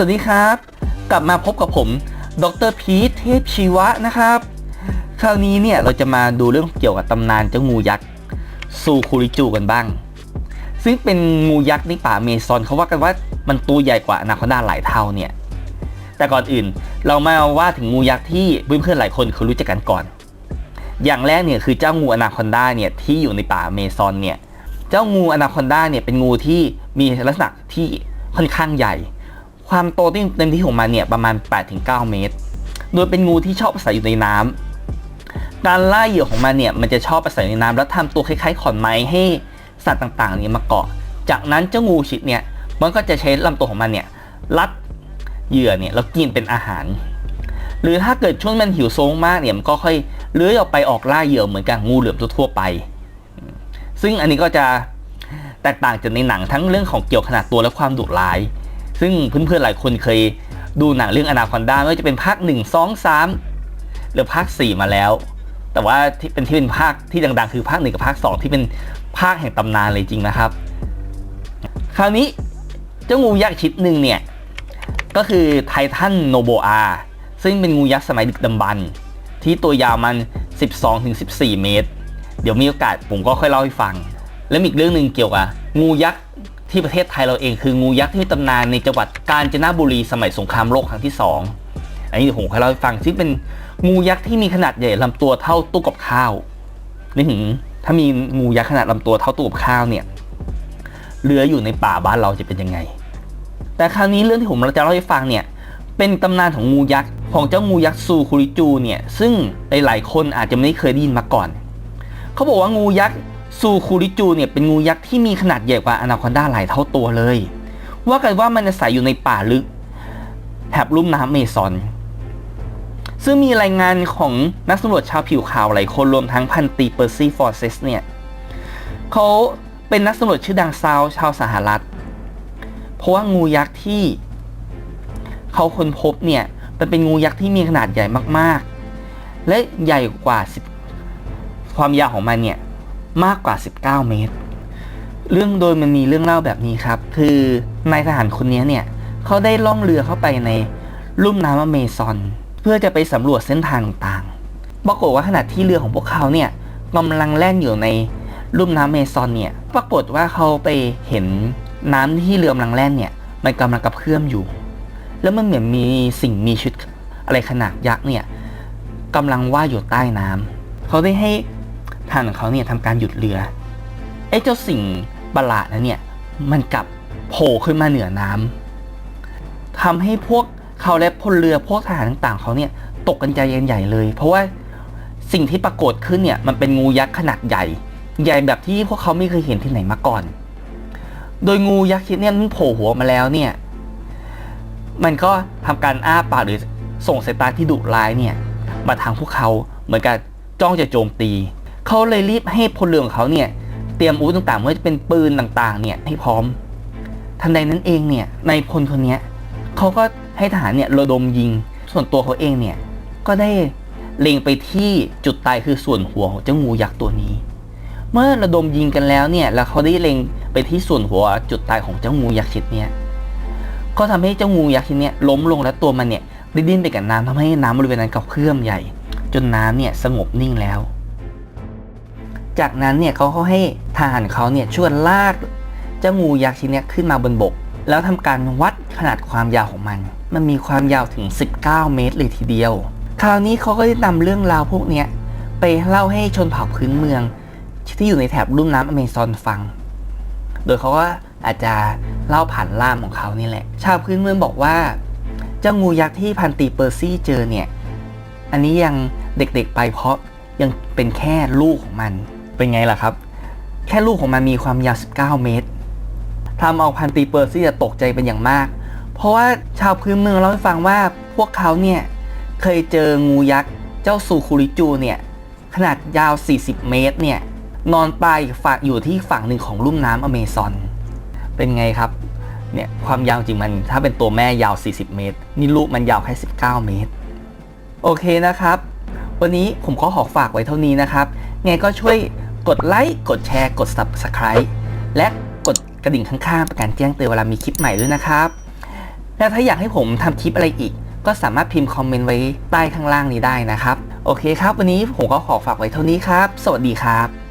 สวัสดีครับ กลับมาพบกับผม ดรพีทเทพชีวะนะครับ คราวนี้เนี่ยเราจะมาดูเรื่องเกี่ยวกับตำนานเจ้างูยักษ์ซูคูริจูกันบ้าง ซึ่งเป็นงูยักษ์ในป่าเมซอนเขาว่ากันว่ามันตัวใหญ่กว่าอนาคอนดาหลายเท่าเนี่ย แต่ก่อนอื่นเรามาว่าถึงงูยักษ์ที่เพื่อนๆหลายคนเคยรู้จักกันก่อน อย่างแรกเนี่ยคือเจ้างูอนาคอนดาเนี่ยที่อยู่ในป่าเมซอนเนี่ย เจ้างูอนาคอนดาเนี่ยเป็นงูที่มีลักษณะที่ค่อนข้างใหญ่ ความโตที่เต็มที่ของมันเนี่ยประมาณ 8-9 เมตร โดยเป็นงูที่ชอบอาศัยอยู่ในน้ำการล่าเหยื่อของมันเนี่ยมันจะชอบอาศัยในน้ำแล้วทำตัวคล้ายๆขอนไม้ให้สัตว์ต่างๆเนี่ยมาเกาะ จากนั้นเจ้างูชิดเนี่ยมันก็จะใช้ลำตัวของมันเนี่ยรัดเหยื่อเนี่ยแล้วกินเป็นอาหาร หรือถ้าเกิดช่วงมันหิวโซงมากเนี่ยมันก็ค่อยเลื้อยออกไปออกล่าเหยื่อเหมือนกับงูเหลือมทั่วไป ซึ่งอันนี้ก็จะแตกต่างจากในหนังทั้งเรื่องของเกี่ยวขนาดตัวและความดุร้าย ซึ่งเพื่อนๆหลายคนเคยดูหนังเรื่องอนาคอนดาไม่ว่าจะเป็นภาค 1 2 3 หรือภาค 4 มาแล้ว แต่ว่าที่เป็นที่เป็นภาคที่ดังๆ คือภาค 1 กับภาค 2 ที่เป็นภาคแห่งตำนานเลยจริงนะครับ คราวนี้เจ้างูยักษ์ชิดหนึ่งเนี่ย ก็คือไททันโนโบอาซึ่งเป็นงูยักษ์สมัยดึกดำบรรที่ตัวยาวมัน 12-14 เมตร เดี๋ยวมีโอกาสผมก็ค่อยเล่าให้ฟัง และอีกเรื่องหนึ่งเกี่ยวกับงูยักษ์ ที่ประเทศไทยเราเองคืองูยักษ์ที่มีตำนานในจังหวัดกาญจนบุรีสมัยสงครามโลกครั้งที่ 2 อันนี้ผมค่อยเล่าให้ฟังซึ่งเป็นงูยักษ์ที่มีขนาดใหญ่ลำตัวเท่าตู้กับข้าวนึกถึงถ้ามีงูยักษ์ขนาดลำตัวเท่าตู้กับข้าวเนี่ยเรืออยู่ในป่าบ้านเราจะเป็นยังไง แต่คราวนี้เรื่องที่ผมจะเล่าให้ฟังเนี่ยเป็นตำนานของงูยักษ์ของเจ้างูยักษ์ซูคุริจูเนี่ยซึ่งหลายๆคนอาจจะไม่เคยได้ยินมาก่อน เขาบอกว่างูยักษ์ ซูคุริจูเนี่ยเป็นงูยักษ์ที่มีขนาดใหญ่กว่าอนาคอนดาหลายเท่าตัวเลย ว่ากันว่ามันอาศัยอยู่ในป่าลึกแถบลุ่มน้ำเมซอน ซึ่งมีรายงานของนักสำรวจชาวผิวขาวหลายคนรวมทั้งพันตีเปอร์ซี่ฟอร์เซสเนี่ยเขาเป็นนักสำรวจชื่อดังซาวชาวสหรัฐ เพราะว่างูยักษ์ที่เขาค้นพบเนี่ยมันเป็นงูยักษ์ที่มีขนาดใหญ่มากๆ และใหญ่กว่า 10 ความยาวของมันเนี่ย มากกว่า 19 เมตร เรื่องโดยมันมีเรื่องเล่าแบบนี้ครับ คือนายทหารคนนี้เนี่ยเขาได้ล่องเรือเข้าไปในลุ่มน้ำอเมซอน เพื่อจะไปสำรวจเส้นทางต่างๆปรากฏว่าขณะที่เรือของพวกเขาเนี่ยกำลังแล่นอยู่ในลุ่มน้ำเมซอนเนี่ย ปรากฏว่าเขาไปเห็นน้ำที่เรือกำลังแล่นเนี่ยมันกำลังกระเพื่อมอยู่ แล้วมันเหมือนมีสิ่งมีชีวิตอะไรขนาดยักษ์เนี่ยกำลังว่ายอยู่ใต้น้ำเขาได้ให้ ทารของเขาเนี่ยทำการหยุดเรือไอ้เจ้าสิ่งประหลาดนั้นเนี่ยมันกลับโผล่ขึ้นมาเหนือน้ำทำให้พวกเขาและพลเรือพวกทหารต่างๆ เขาเนี่ยตกกันใจใหญ่เลย เพราะว่าสิ่งที่ปรากฏขึ้นเนี่ยมันเป็นงูยักษ์ขนาดใหญ่ ใหญ่แบบที่พวกเขาไม่เคยเห็นที่ไหนมาก่อน โดยงูยักษ์ชนิดเนี่ยมันโผล่หัวมาแล้วเนี่ยมันก็ทำการอ้าปากหรือส่งสายตาที่ดุร้ายเนี่ยมาทางพวกเขาเหมือนกับจ้องจะโจมตี เขาเลยรีบให้พลเรือนของเขาเนี่ยเตรียมอาวุธต่างๆไม่ว่าจะเป็นปืนต่างๆ เนี่ยให้พร้อม ทันใดนั้นเองเนี่ยในพลคนนี้เขาก็ให้ทหารเนี่ยระดมยิง ส่วนตัวเขาเองเนี่ยก็ได้เล็งไปที่จุดตายคือส่วนหัวของเจ้างูยักษ์ตัวนี้ เมื่อระดมยิงกันแล้วเนี่ยแล้วเขาได้เล็งไปที่ส่วนหัวจุดตายของเจ้างูยักษ์ชิดเนี่ยก็ทำให้เจ้างูยักษ์ชนิดเนี้ล้มลงและตัวมันเนี่ยได้ดิ้นไปกับน้ำทำให้น้ำบริเวณนั้นกระเพื่อมใหญ่ จนน้ำเนี่ยสงบนิ่งแล้ว จากนั้นเนี่ยเขาก็ให้ทหารเขาเนี่ยช่วยลากเจ้างูยักษ์ชนิดนี้ขึ้นมาบนบก แล้วทำการวัดขนาดความยาวของมัน มันมีความยาวถึง 19 เมตรเลยทีเดียว คราวนี้เขาก็ได้นำเรื่องราวพวกเนี้ยไปเล่าให้ชนเผ่าพื้นเมือง ที่อยู่ในแถบลุ่มน้ำอเมซอนฟัง โดยเขาก็อาจจะเล่าผ่านล่ามของเขานี่แหละ ชาวพื้นเมืองบอกว่า เจ้างูยักษ์ที่พันตีเปอร์ซี่เจอเนี่ย อันนี้ยังเด็กๆไปเพราะยังเป็นแค่ลูกของมัน เป็นไงล่ะครับ แค่ลูกของมันมีความยาว 19 เมตรทำเอาพันตีเปอร์ซี่จะตกใจเป็นอย่างมาก เพราะว่าชาวพื้นเมืองเล่าให้ฟังว่าพวกเขาเนี่ย เคยเจองูยักษ์ เจ้าซูคุริจูเนี่ย ขนาดยาว 40 เมตรเนี่ย นอนตายฝากอยู่ที่ฝั่งหนึ่งของลุ่มน้ำอเมซอน เป็นไงครับเนี่ยความยาวจริงมันถ้าเป็นตัวแม่ยาว 40 เมตร นี่ลูกมันยาวแค่ 19 เมตร โอเคนะครับ วันนี้ผมขอขอฝากไว้เท่านี้นะครับไงก็ช่วย กดไลค์กดแชร์กด Subscribe และกดกระดิ่งข้างๆประการแจ้งเตือนเวลามีคลิปใหม่ด้วยนะครับ และถ้าอยากให้ผมทำคลิปอะไรอีก ก็สามารถพิมพ์คอมเมนต์ไว้ใต้ข้างล่างนี้ได้นะครับ โอเคครับ วันนี้ผมก็ขอฝากไว้เท่านี้ครับ สวัสดีครับ